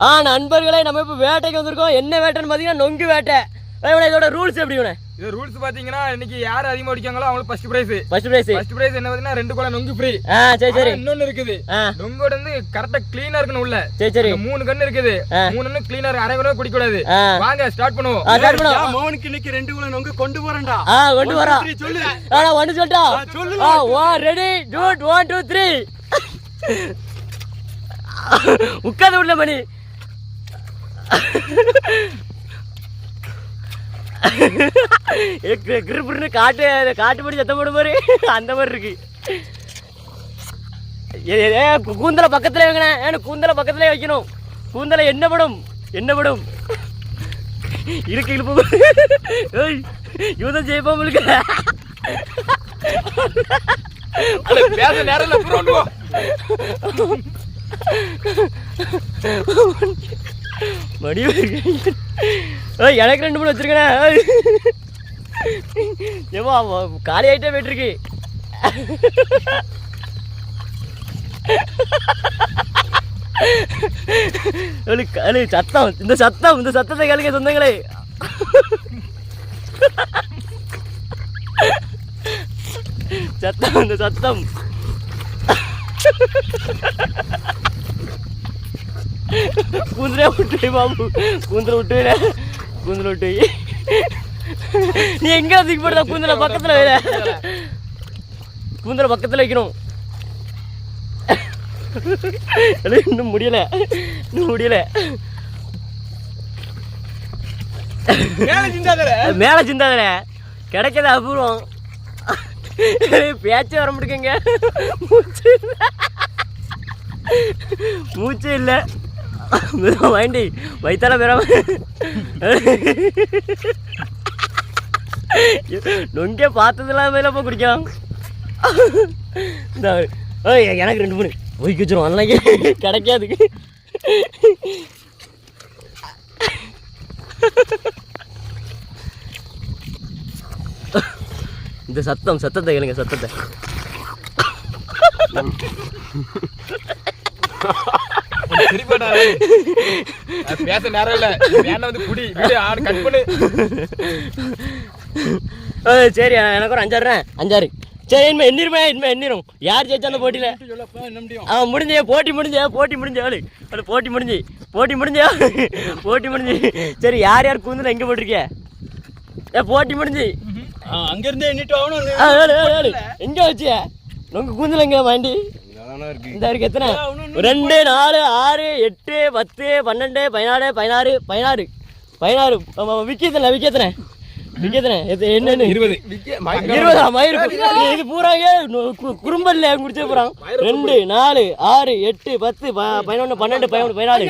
ஆ நண்பர்களே நம்ம இப்போ வேட்டைக்கு வந்திருக்கோம். என்ன வேட்டைன்னு பார்த்தீங்கன்னா நொங்கு வேட்டை. இதோட ரூல்ஸ் எப்படி இவனே? இது ரூல்ஸ் பாத்தீங்கன்னா இன்னைக்கு யார் அதிகமா அடிக்காங்களோ அவங்களுக்கு first prize first prize first prize என்ன பாத்தீங்கன்னா ரெண்டு குளம் நொங்கு ஃப்ரீ ஆ சரி சரி. இன்னொன்னு இருக்குது. ஆ. நொங்கோட வந்து கரெக்டா கிளீனா இருக்கணும் உள்ள. சரி சரி. இந்த மூணு கண்ணு இருக்குது. ஆ. மூணு கிளீனா இருக்கு. அரை கூட குடிக்க கூடாது ஆ. வாங்க ஸ்டார்ட் பண்ணுவோம். ஆ ஸ்டார்ட் பண்ணுவோம். என் மகனுக்கு இன்னைக்கு ரெண்டு குள்ள நொங்கு கொண்டு போறேன்டா. ஆ கொண்டு வரா. சரி, சொல்லு. ஆனா ஒன்று சொல்லிட்டா? சொல்லு. ஆ one ready dude one two three உட்காந்து விடல மணி. கிருப்புன்னு காட்டு காட்டுப்படி சத்தம் போடும் பாரு. அந்த மாதிரி இருக்கு. ஏ, கூந்தலை பக்கத்துல வைக்கணும் ஏன்னா கூந்தலை பக்கத்துல வைக்கணும். கூந்தலை என்ன படும்? என்ன படும்? இருக்கு இழுப்பு ஏய் தான் ஜெயிப்பா உங்களுக்கு? பேச நேரம் இல்ல மடி ஏய் எனக்கு ரெண்டு மூணு வச்சிருக்கேன். ஏமா காலி ஆகிட்டே போயிட்டுருக்கு. சத்தம். இந்த சத்தம் இந்த சத்தத்தை கேளுங்க சொந்தங்களே. சத்தம் இந்த சத்தம். கூந்தலே விட்டு பாபு. கூந்தல விட்டு கூந்தல விட்டு நீ எங்க தூக்கி போடுதா கூந்தல பக்கத்துல வைல கூந்தல பக்கத்துல வைக்கணும். இன்னும் முடியல. இன்னும் முடியல. மேல சிந்தாதல மேல சிந்தாதல கிடைக்கிறது அபூர்வம். பேச்சே வர முடியுங்க மூச்சு. மூச்சே இல்ல. வாண்டி வைத்தால பெறாம நொங்கே பார்த்ததுலாம் மேலே போய் குடிக்கலாம் இந்த ஏய், எனக்கு ரெண்டு மூணு ஒதுக்கி வச்சிரும் அன்னைக்கு கிடைக்காது இந்த சத்தம் சத்தத்தை கேளுங்க சத்தத்தை பேச நேரம் இல்ல. வந்து குடி. வீடியோ ஆடு கட் பண்ணு. சரி எனக்கு ஒரு அஞ்சாறு அஞ்சாறு. சரி இனிமே எண்ணிருமே இனிமே எண்ணிரும். யார் ஜெயிச்சா அந்த போட்டியில? அவன் முடிஞ்சே. போட்டி முடிஞ்சே போட்டி முடிஞ்சு அவளு அவளு போட்டி முடிஞ்சு. போட்டி முடிஞ்சு போட்டி முடிஞ்சு. சரி யார் யார் கூந்தல எங்க போட்டிருக்கிய ஏ போட்டி முடிஞ்சு. அங்க இருந்தே எண்ணிட்டு ஆகணும். எங்க வச்சிய? உங்க கூந்தல் எங்க வாண்டி? இந்த எத்தனை? ரெண்டு நாலு ஆறு எட்டு பத்து பன்னெண்டு பதினாலு பதினாறு பதினாறு. பதினாறு. விக்கெத்தனை விக்கெத்தனை விக்கெத்தனை என்னன்னு? இருபது. இருபதா? மயிறு இது பூராங்க குறும்பல்ல குடிச்சே போறான். ரெண்டு நாலு ஆறு எட்டு பத்து ப- பதினொன்று பன்னெண்டு பதினொன்று பதினாலு.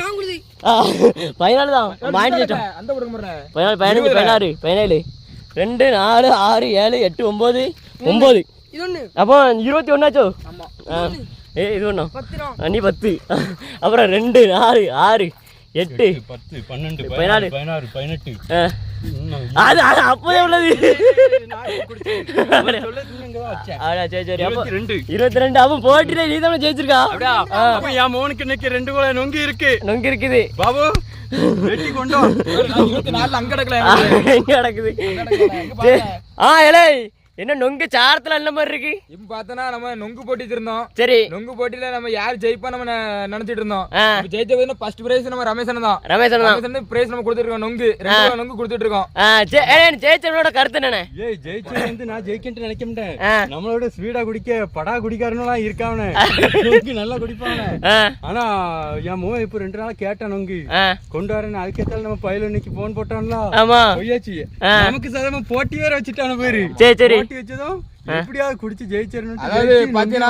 பதினாலு தான். மாட்டேன் பதினாலு பதினஞ்சு பதினாறு பதினேழு. ரெண்டு நாலு ஆறு ஏழு எட்டு ஒம்பது ஒம்பது அப்போ இருபத்தி ஒன்னாச்சோ ஆ. ஏ இது ஒன்றும் நீ பத்து. அப்புறம் ரெண்டு நாலு ஆறு எட்டு. பத்து பன்னெண்டு பதினாலு. பதினாறு பதினெட்டு. ஆ. அது அது அப்போதே உள்ளது. ஆடா, சரி சரி. அப்போ இருபத்தி ரெண்டு. அவன் போட்டியில நீ தானே ஜெயிச்சிருக்கா? என் மகனுக்கு இன்னைக்கு ரெண்டு குள்ள நொங்கு இருக்கு. நொங்கு இருக்குது. பாபு வெட்டி இருபத்தி அங்க கிடக்கல எங்க சரி. ஆ இலை. என்ன நொங்கு சாரத்துல அந்த மாதிரி இருக்கு? இப்ப பார்த்தனா நம்ம நொங்கு போட்டிட்டு இருந்தோம் சரி. நொங்கு போட்டியில நம்ம யார் ஜெயிப்பா நம்ம நினைச்சிட்டு இருந்தோம். ஜெயிச்ச ஃபர்ஸ்ட் பிரைஸ் நம்ம ரமேசன் தான். ரமேஷன் தான். பிரைஸ் நம்ம கொடுத்துருக்கோம் நொங்கு. ரெண்டு நொங்கு கொடுத்துட்டு இருக்கோம். ஜெயிச்சவனோட கருத்து என்னண்ணே? ஏய் ஜெயிச்சு வந்து நான் ஜெயிக்கிட்டு நினைக்க மாட்டேன். நம்மளோட ஸ்வீடா குடிக்க படா குடிக்காரனுலாம் இருக்காவனே நொங்கு நல்லா குடிப்பானே ஆ. ஆனா என் மகன் இப்ப ரெண்டு நாளா கேட்டான் நொங்கு. கொண்டு வரேன் அதுக்கேத்தால நம்ம பையில இன்னைக்கு போன் போட்டான்ல. ஆமா. நமக்கு சாதாரண போட்டி வேற வச்சுட்டான பேரு. சரி சரி. போட்டி வச்சதும் எப்படியாவது குடிச்சு ஜெயிச்சிடணும் அதாவது பாத்தீங்கன்னா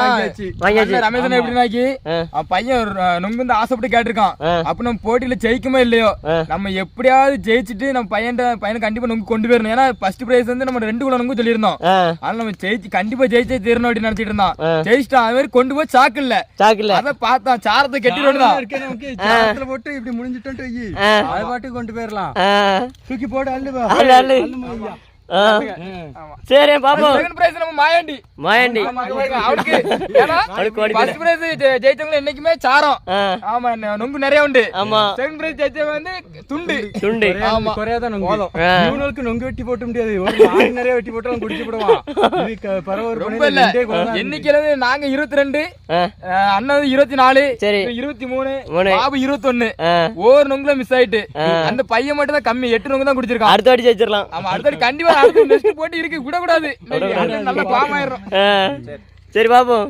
ரமேசன் எப்படினாக்கி ஆ. அவன் பையன் ஒரு, அஹ், நொங்கு வந்து ஆசைப்பட்டு கேட்டிருக்கான். அப்ப நம்ம போட்டியில ஜெயிக்குமோ இல்லையோ. நம்ம எப்படியாவது ஜெயிச்சுட்டு நம்ம பையன் பையனை கண்டிப்பா நொங்கு கொண்டு போயிடணும். ஏன்னா ஃபர்ஸ்ட் பிரைஸ் வந்து நம்ம ரெண்டு குள்ள நொங்கு சொல்லியிருந்தோம். அதனால நம்ம ஜெயிச்சு கண்டிப்பா ஜெயிச்சே தீரணும் அப்படின்னு நினைச்சிட்டு இருந்தான். ஜெயிச்சிட்டான். அது மாதிரி கொண்டு போய் சாக்கு இல்ல. சாக்குல அத பார்த்தான். சாரத்தை கெட்டிட்டு தான் இருக்கே நமக்கு சாத்துல போட்டு இப்படி முடிஞ்சிட்டோம். அது பாட்டுக்கு கொண்டு போயிடலாம். ஆ. தூக்கி போடு அள்ளுவா சரி பாப்போம் செகண்ட் பிரைஸ் நம்ம மாயாண்டி. மாயாண்டி. ஃபர்ஸ்ட் பிரைஸ் ஜெயிச்சவங்க என்னைக்குமே சாரம். ஆமா நொ- நொங்கு நிறைய உண்டு. ஆமா. செகண்ட் பிரைஸ் ஜெயிச்சவங்க வந்து துண்டு. துண்டு. ஆமா. நொங்கு. இவனுக்கு வெட்டி போட்ட முடியாது. ஒரு நிறைய வெட்டி போட்டாலும் குடிச்சு போடுவான். ரொம்ப இல்ல. எண்ணிக்கையில நாங்க இருபத்தி ரெண்டு அண்ணன் இருபத்தி நாலு சரி. இருபத்தி மூணு. பாபு இருபத்தொன்னு. ஆ. ஒவ்வொரு நொங்குல மிஸ் ஆயிட்டு. அந்த பையன் மட்டும் தான் கம்மி. எட்டு நொங்கு தான் குடிச்சிருக்கான். அடுத்த வாட்டி ஜெயிச்சிடலாம். ஆமா அடுத்தது கண்டிப்பா அடுத்து நெக்ஸ்ட் போட்டு இருக்கு விடக்கூடாது. நல்லா பாம் ஆயிரும் ஆ. சரி பாப்போம்.